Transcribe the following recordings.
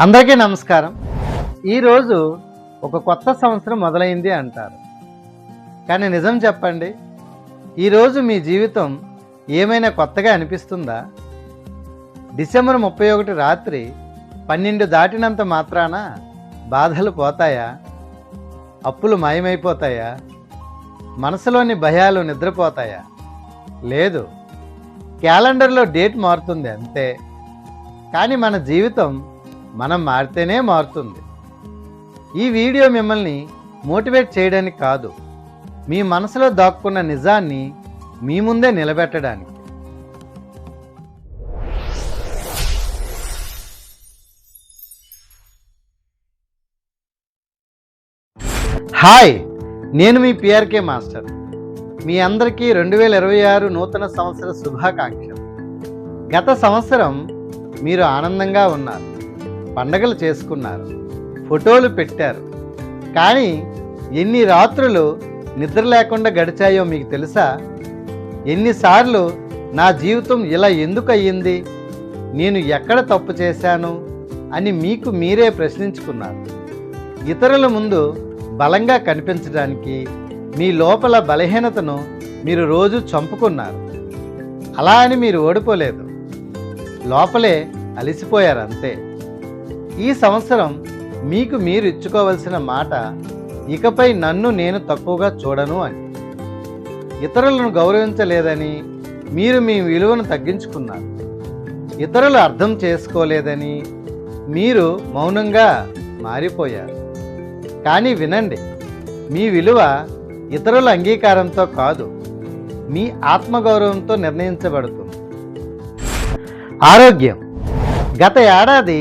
అందరికీ నమస్కారం. ఈరోజు ఒక కొత్త సంవత్సరం మొదలైంది అంటారు. కానీ నిజం చెప్పండి ఈరోజు మీ జీవితం ఏమైనా కొత్తగా అనిపిస్తుందా? డిసెంబర్ ముప్పై ఒకటి రాత్రి పన్నెండు దాటినంత మాత్రాన బాధలు పోతాయా? అప్పులు మాయమైపోతాయా? మనసులోని భయాలు నిద్రపోతాయా? లేదు. క్యాలెండర్లో డేట్ మారుతుంది అంతే. కానీ మన జీవితం మనం మారితేనే మారుతుంది. ఈ వీడియో మిమ్మల్ని మోటివేట్ చేయడానికి కాదు మీ మనసులో దాక్కున్న నిజాన్ని మీ ముందే నిలబెట్టడానికి. హాయ్ నేను మీ పిఆర్కే మాస్టర్. మీ అందరికీ రెండు వేల ఇరవై ఆరు నూతన సంవత్సర శుభాకాంక్షలు. గత సంవత్సరం మీరు ఆనందంగా ఉన్నారు. పండగలు చేసుకున్నారు. ఫోటోలు పెట్టారు. కానీ ఎన్ని రాత్రులు నిద్ర లేకుండా గడిచాయో మీకు తెలుసా? ఎన్నిసార్లు నా జీవితం ఇలా ఎందుకు అయ్యింది? నేను ఎక్కడ తప్పు చేశాను? అని మీకు మీరే ప్రశ్నించుకున్నారు. ఇతరుల ముందు బలంగా కనిపించడానికి మీ లోపల బలహీనతను మీరు రోజు చంపుకున్నారు. అలా అని మీరు ఓడిపోలేదు. లోపలే అలసిపోయారు అంతే. ఈ సంవత్సరం మీకు మీరు ఇచ్చుకోవలసిన మాట ఇకపై నన్ను నేను తక్కువగా చూడను అని. ఇతరులను గౌరవించలేదని మీరు మీ విలువను తగ్గించుకున్నారు. ఇతరులు అర్థం చేసుకోలేదని మీరు మౌనంగా మారిపోయారు. కానీ వినండి మీ విలువ ఇతరుల అంగీకారంతో కాదు మీ ఆత్మగౌరవంతో నిర్ణయించబడుతుంది. ఆరోగ్యం. గత ఏడాది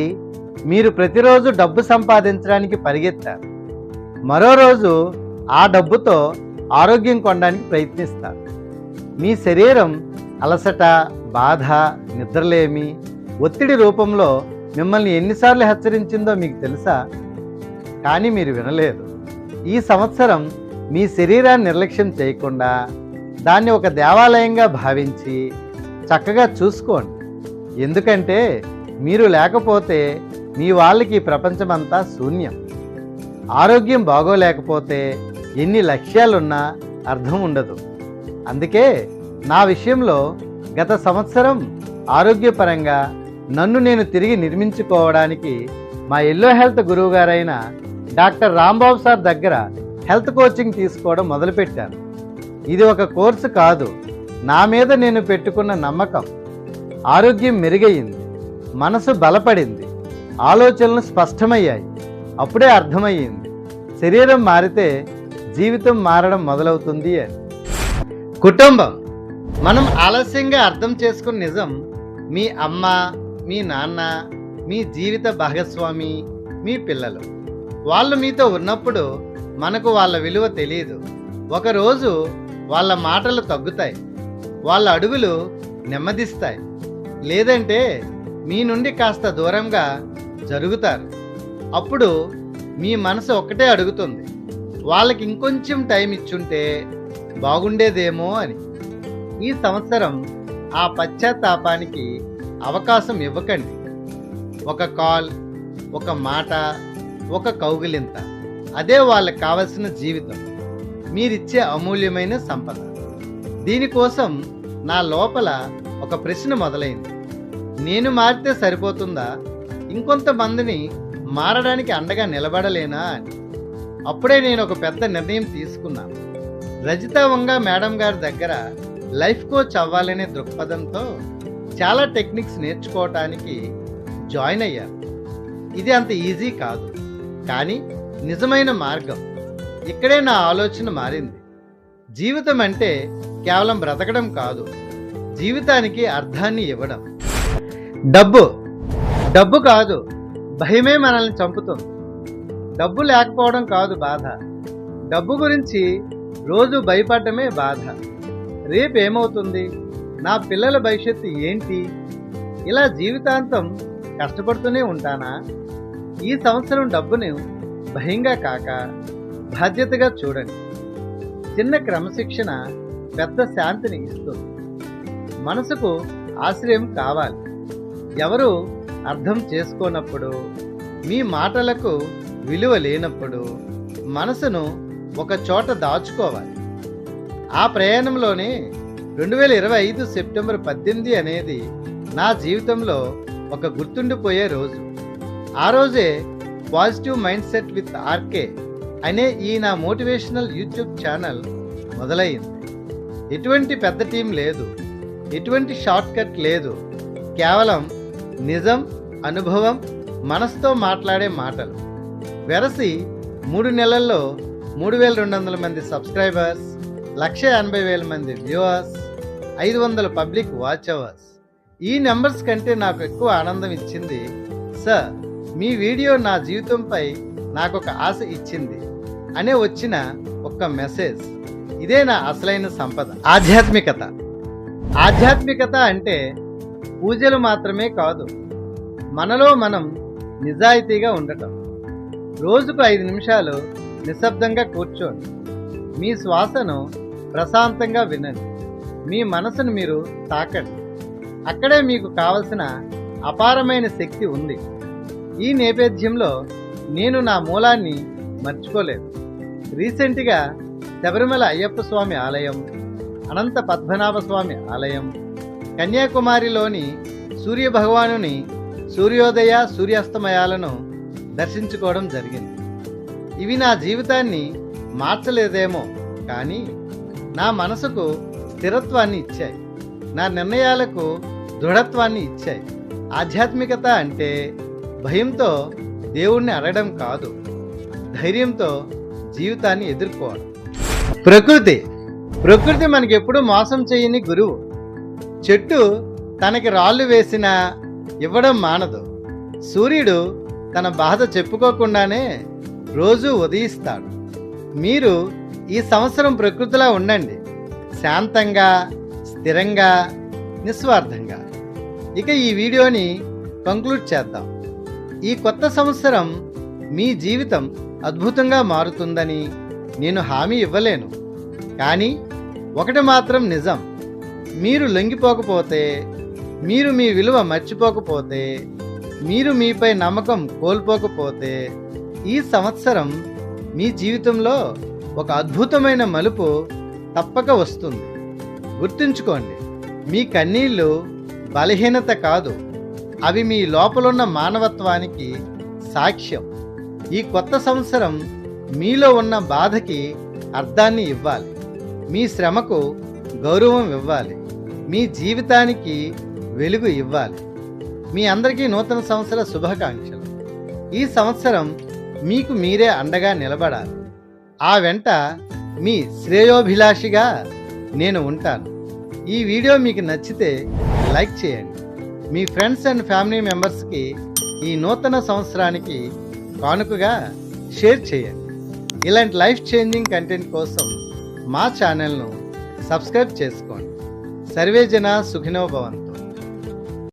మీరు ప్రతిరోజు డబ్బు సంపాదించడానికి పరిగెత్తారు. మరో రోజు ఆ డబ్బుతో ఆరోగ్యం కొనడానికి ప్రయత్నిస్తారు. మీ శరీరం అలసట బాధ నిద్రలేమి ఒత్తిడి రూపంలో మిమ్మల్ని ఎన్నిసార్లు హెచ్చరించిందో మీకు తెలుసా? కానీ మీరు వినలేదు. ఈ సంవత్సరం మీ శరీరాన్ని నిర్లక్ష్యం చేయకుండా దాన్ని ఒక దేవాలయంగా భావించి చక్కగా చూసుకోండి. ఎందుకంటే మీరు లేకపోతే మీ వాళ్ళకి ప్రపంచమంతా శూన్యం. ఆరోగ్యం బాగోలేకపోతే ఎన్ని లక్ష్యాలున్నా అర్థం ఉండదు. అందుకే నా విషయంలో గత సంవత్సరం ఆరోగ్యపరంగా నన్ను నేను తిరిగి నిర్మించుకోవడానికి మా ఎల్లో హెల్త్ గురువు గారైన డాక్టర్ రాంబాబు సార్ దగ్గర హెల్త్ కోచింగ్ తీసుకోవడం మొదలుపెట్టాను. ఇది ఒక కోర్సు కాదు. నా మీద నేను పెట్టుకున్న నమ్మకం. ఆరోగ్యం మెరుగయింది మనసు బలపడింది. ఆలోచనలు స్పష్టమయ్యాయి. అప్పుడే అర్థమయ్యింది. శరీరం మారితే జీవితం మారడం మొదలవుతుంది అని. కుటుంబం. మనం ఆలస్యంగా అర్థం చేసుకున్న నిజం మీ అమ్మ మీ నాన్న మీ జీవిత భాగస్వామి మీ పిల్లలు. వాళ్ళు మీతో ఉన్నప్పుడు మనకు వాళ్ళ విలువ తెలియదు ఒకరోజు వాళ్ళ మాటలు తగ్గుతాయి. వాళ్ళ అడుగులు నెమ్మదిస్తాయి. లేదంటే మీ నుండి కాస్త దూరంగా జరుగుతారు. అప్పుడు మీ మనసు ఒక్కటే అడుగుతుంది. వాళ్ళకి ఇంకొంచెం టైం ఇచ్చుంటే బాగుండేదేమో అని. ఈ సంవత్సరం ఆ పశ్చాత్తాపానికి అవకాశం ఇవ్వకండి. ఒక కాల్ ఒక మాట ఒక కౌగిలింత. అదే వాళ్ళకి కావలసిన జీవితం. మీరిచ్చే అమూల్యమైన సంపద. దీనికోసం నా లోపల ఒక ప్రశ్న మొదలైంది. నేను మారితే సరిపోతుందా? ఇంకొంతమందిని మారడానికి అండగా నిలబడలేనా అని. అప్పుడే నేను ఒక పెద్ద నిర్ణయం తీసుకున్నాను రజిత వంగ మేడం గారి దగ్గర లైఫ్ కోచ్ అవ్వాలనే దృక్పథంతో చాలా టెక్నిక్స్ నేర్చుకోవటానికి జాయిన్ అయ్యాను ఇది అంత ఈజీ కాదు కానీ నిజమైన మార్గం. ఇక్కడే నా ఆలోచన మారింది. జీవితం అంటే కేవలం బ్రతకడం కాదు జీవితానికి అర్థాన్ని ఇవ్వడం. డబ్బు డబ్బు కాదు భయమే మనల్ని చంపుతుంది. డబ్బు లేకపోవడం కాదు బాధ. డబ్బు గురించి రోజు భయపడటమే బాధ. రేపు ఏమవుతుంది నా పిల్లల భవిష్యత్తు ఏంటి? ఇలా జీవితాంతం కష్టపడుతూనే ఉంటానా? ఈ సంవత్సరం డబ్బును భయంగా కాక బాధ్యతగా చూడండి. చిన్న క్రమశిక్షణ పెద్ద శాంతిని ఇస్తుంది. మనసుకు ఆశ్రయం కావాలి. ఎవరు అర్థం చేసుకోనప్పుడు మీ మాటలకు విలువ లేనప్పుడు మనసును ఒక చోట దాచుకోవాలి. ఆ ప్రయాణంలోనే రెండు వేల ఇరవై ఐదు సెప్టెంబర్ పద్దెనిమిది అనేది నా జీవితంలో ఒక గుర్తుండిపోయే రోజు. ఆ రోజే positive mindset with RK అనే ఈ నా మోటివేషనల్ యూట్యూబ్ ఛానల్ మొదలైంది. ఎటువంటి పెద్ద టీం లేదు. ఎటువంటి షార్ట్ కట్ లేదు. కేవలం నిజం అనుభవం మనసుతో మాట్లాడే మాటలు. వెరసి మూడు నెలల్లో మూడు వేల రెండు వందల మంది సబ్స్క్రైబర్స్ లక్ష ఎనభై వేల మంది వ్యూవర్స్ ఐదు వందల పబ్లిక్ వాచ్ అవర్స్ ఈ నెంబర్స్ కంటే నాకు ఎక్కువ ఆనందం ఇచ్చింది సార్ మీ వీడియో నా జీవితంపై నాకు ఒక ఆశ ఇచ్చింది అనే వచ్చిన ఒక్క మెసేజ్. ఇదే నా అసలైన సంపద. ఆధ్యాత్మికత. ఆధ్యాత్మికత అంటే పూజలు మాత్రమే కాదు మనలో మనం నిజాయితీగా ఉండటం. రోజుకు ఐదు నిమిషాలు నిశ్శబ్దంగా కూర్చోండి. మీ శ్వాసను ప్రశాంతంగా వినండి. మీ మనసును మీరు తాకండి. అక్కడే మీకు కావలసిన అపారమైన శక్తి ఉంది. ఈ నేపథ్యంలో నేను నా మూలాన్ని మర్చిపోలేదు. రీసెంట్గా శబరిమల అయ్యప్ప స్వామి ఆలయం అనంత పద్మనాభ స్వామి ఆలయం కన్యాకుమారిలోని సూర్య భగవానుని సూర్యోదయ సూర్యాస్తమయాలను దర్శించుకోవడం జరిగింది. ఇవి నా జీవితాన్ని మార్చలేదేమో కానీ నా మనసుకు స్థిరత్వాన్ని ఇచ్చాయి. నా నిర్ణయాలకు దృఢత్వాన్ని ఇచ్చాయి. ఆధ్యాత్మికత అంటే భయంతో దేవుణ్ణి అడగడం కాదు ధైర్యంతో జీవితాన్ని ఎదుర్కోవడం. ప్రకృతి ప్రకృతి మనకెప్పుడు మోసం చేయని గురువు. చెట్టు తనకి రాళ్ళు వేసినా ఇవ్వడం మానదు. సూర్యుడు తన బాధ చెప్పుకోకుండానే రోజు ఉదయిస్తాడు. మీరు ఈ సంవత్సరం ప్రకృతిలా ఉండండి. శాంతంగా స్థిరంగా నిస్వార్థంగా. ఇక ఈ వీడియోని కంక్లూడ్ చేద్దాం. ఈ కొత్త సంవత్సరం మీ జీవితం అద్భుతంగా మారుతుందని నేను హామీ ఇవ్వలేను. కానీ ఒకటి మాత్రం నిజం. మీరు లొంగిపోకపోతే మీరు మీ విలువ మర్చిపోకపోతే మీరు మీపై నమ్మకం కోల్పోకపోతే ఈ సంవత్సరం మీ జీవితంలో ఒక అద్భుతమైన మలుపు తప్పక వస్తుంది. గుర్తుంచుకోండి మీ కన్నీళ్ళు బలహీనత కాదు అవి మీ లోపలున్న మానవత్వానికి సాక్ష్యం. ఈ కొత్త సంవత్సరం మీలో ఉన్న బాధకి అర్థాన్ని ఇవ్వాలి. మీ శ్రమకు గౌరవం ఇవ్వాలి. మీ జీవితానికి వెలుగు ఇవ్వాలి. మీ అందరికీ నూతన సంవత్సర శుభాకాంక్షలు. ఈ సంవత్సరం మీకు మీరే అండగా నిలబడాలి. ఆ వెంట మీ శ్రేయోభిలాషిగా నేను ఉంటాను. ఈ వీడియో మీకు నచ్చితే లైక్ చేయండి. మీ ఫ్రెండ్స్ అండ్ ఫ్యామిలీ మెంబర్స్కి ఈ నూతన సంవత్సరానికి కానుకగా షేర్ చేయండి. ఇలాంటి లైఫ్ చేంజింగ్ కంటెంట్ కోసం మా ఛానల్ను సబ్స్క్రైబ్ చేసుకోండి. సర్వేజన సుఖినో భవంతు.